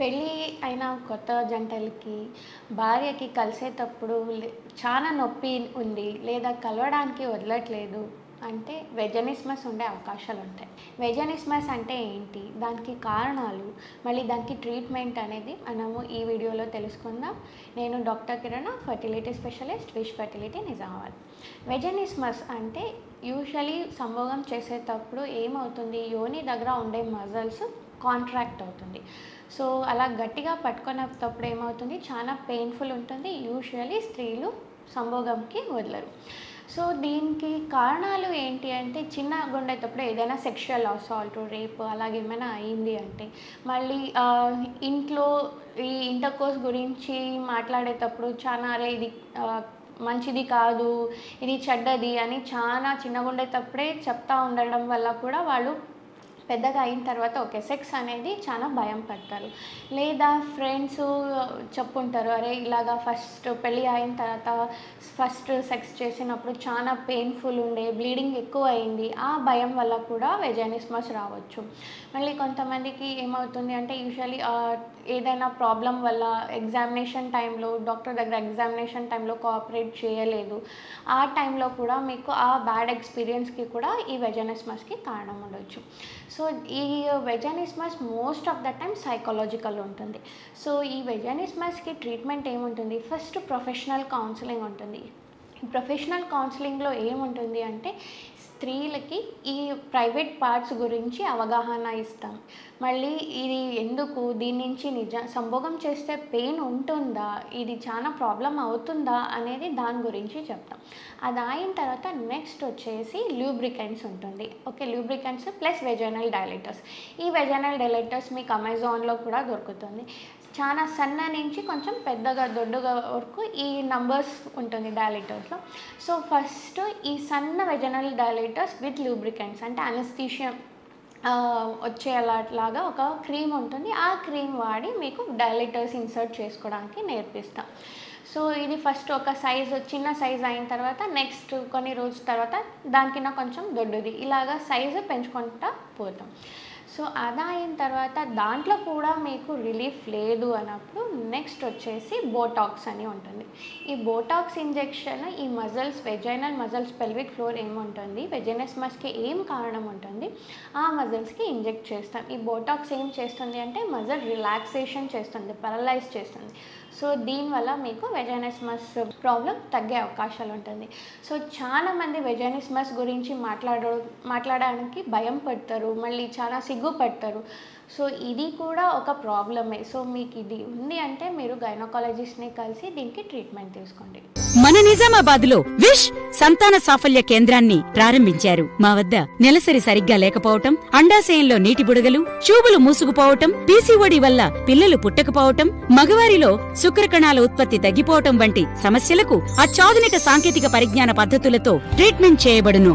పెళ్ళి అయిన కొత్త జంటలకి భార్యకి కలిసేటప్పుడు లే- చాలా నొప్పి ఉంది. లేదా కలవడానికి వదలట్లేదు అంటే వెజనిస్మస్ ఉండే అవకాశాలు ఉంటాయి వెజనిస్మస్ అంటే ఏంటి? దానికి కారణాలు మళ్ళీ దానికి ట్రీట్మెంట్ అనేది మనము ఈ వీడియోలో తెలుసుకుందాం. నేను doctor Kiran fertility specialist wish fertility Nizamabad. Vaginismus అంటే యూజువలీ సంభోగం చేసేటప్పుడు ఏమవుతుంది? యోని దగ్గర ఉండే మజల్స్ కాంట్రాక్ట్ అవుతుంది. సో అలా గట్టిగా పట్టుకున్నప్పుడు ఏమవుతుంది? చాలా పెయిన్ఫుల్ ఉంటుంది. యూజువలీ స్త్రీలు సంభోగంకి వదలరు. సో దీనికి కారణాలు ఏంటి అంటే చిన్న ఉండేటప్పుడు ఏదైనా సెక్షువల్ అసాల్ట్ రేప్ అలాగే ఏమైనా అయింది అంటే మళ్ళీ ఇంట్లో ఈ ఇంటర్ కోర్స్ గురించి మాట్లాడేటప్పుడు చాలా అరే ఇది మంచిది కాదు ఇది చెడ్డది అని చాలా చిన్నగుండేటప్పుడే చెప్తా ఉండడం వల్ల కూడా వాళ్ళు పెద్దగా అయిన తర్వాత ఓకే సెక్స్ అనేది చాలా భయం పడతారు. లేదా ఫ్రెండ్స్ చెప్పుంటారు అరే ఇలాగా ఫస్ట్ పెళ్ళి అయిన తర్వాత ఫస్ట్ సెక్స్ చేసినప్పుడు చాలా పెయిన్ఫుల్ ఉండే బ్లీడింగ్ ఎక్కువ అయింది ఆ భయం వల్ల కూడా వెజానిస్మస్ రావచ్చు. మళ్ళీ కొంతమందికి ఏమవుతుంది అంటే యూజువలీ ఏదైనా ప్రాబ్లం వల్ల ఎగ్జామినేషన్ టైంలో డాక్టర్ దగ్గర ఎగ్జామినేషన్ టైంలో కోఆపరేట్ చేయలేదు. ఆ టైంలో కూడా మీకు ఆ బ్యాడ్ ఎక్స్పీరియన్స్కి కూడా ఈ వెజనస్మస్కి కారణం ఉండొచ్చు. సో ఈ vaginismus most of the time psychological ఉంటుంది. సో ఈ వెజానిస్మస్కి ట్రీట్మెంట్ ఏముంటుంది? ఫస్ట్ ప్రొఫెషనల్ కౌన్సిలింగ్ ఉంటుంది. ప్రొఫెషనల్ కౌన్సిలింగ్లో ఏముంటుంది అంటే స్త్రీలకి ఈ ప్రైవేట్ పార్ట్స్ గురించి అవగాహన ఇస్తాం. మళ్ళీ ఇది ఎందుకు? దీని నుంచి నిజ సంభోగం చేస్తే పెయిన్ ఉంటుందా? ఇది చాలా ప్రాబ్లం అవుతుందా? అనేది దాని గురించి చెప్తాం. అది అయిన తర్వాత నెక్స్ట్ వచ్చేసి లూబ్రికెంట్స్ ఉంటుంది. Okay lubricants plus vaginal dilators. ఈ వెజనల్ డైలెటర్స్ మీకు అమెజాన్లో కూడా దొరుకుతుంది. చాలా సన్న నుంచి కొంచెం పెద్దగా దొడ్డుగా వరకు ఈ నంబర్స్ ఉంటుంది డైలేటర్స్లో సో ఫస్ట్ ఈ సన్న వెజనల్ డైలేటర్స్ విత్ లూబ్రికెంట్స్ అంటే అనస్థీషియం వచ్చేలాగా ఒక క్రీమ్ ఉంటుంది. ఆ క్రీమ్ వాడి మీకు డైలేటర్స్ ఇన్సర్ట్ చేసుకోవడానికి నేర్పిస్తాం. సో ఇది ఫస్ట్ ఒక సైజ్ చిన్న సైజ్ అయిన తర్వాత నెక్స్ట్ కొన్ని రోజుల తర్వాత దానికన్నా కొంచెం దొడ్డుది. ఇలాగా సైజు పెంచుకుంటా పోతాం. సో అది అయిన తర్వాత దాంట్లో కూడా మీకు రిలీఫ్ లేదు అన్నప్పుడు నెక్స్ట్ వచ్చేసి బోటాక్స్ అని ఉంటుంది. ఈ బోటాక్స్ ఇంజెక్షన్ ఈ muscles vaginal muscles pelvic floor ఏముంటుంది? వెజైనస్మస్కి ఏం కారణం ఉంటుంది? ఆ మజల్స్కి ఇంజెక్ట్ చేస్తాం. ఈ బోటాక్స్ ఏం చేస్తుంది అంటే మజల్ రిలాక్సేషన్ చేస్తుంది పెరలైజ్ చేస్తుంది. సో దీనివల్ల మీకు వెజైనస్మస్ ప్రాబ్లం తగ్గే అవకాశాలు ఉంటుంది. సో చాలా మంది గురించి మాట్లాడ మాట్లాడడానికి భయం పడతారు. మళ్ళీ చాలా సిగ్గుపడతారు సో ఇది కూడా ఒక ప్రాబ్లమే. సో మీకు ఇది ఉంది అంటే మీరు గైనకాలజిస్ట్ని కలిసి దీనికి ట్రీట్మెంట్ తీసుకోండి. మన నిజామాబాద్లో విష్ సంతాన సాఫల్య కేంద్రాన్ని ప్రారంభించారు. మా వద్ద నెలసరి సరిగ్గా లేకపోవటం అండాశయంలో నీటి బుడగలు చూబులు మూసుకుపోవటం పీసీఓడి వల్ల పిల్లలు పుట్టకపోవటం మగవారిలో శుక్రకణాల ఉత్పత్తి తగ్గిపోవటం వంటి సమస్యలకు అత్యాధునిక సాంకేతిక పరిజ్ఞాన పద్ధతులతో ట్రీట్మెంట్ చేయబడును.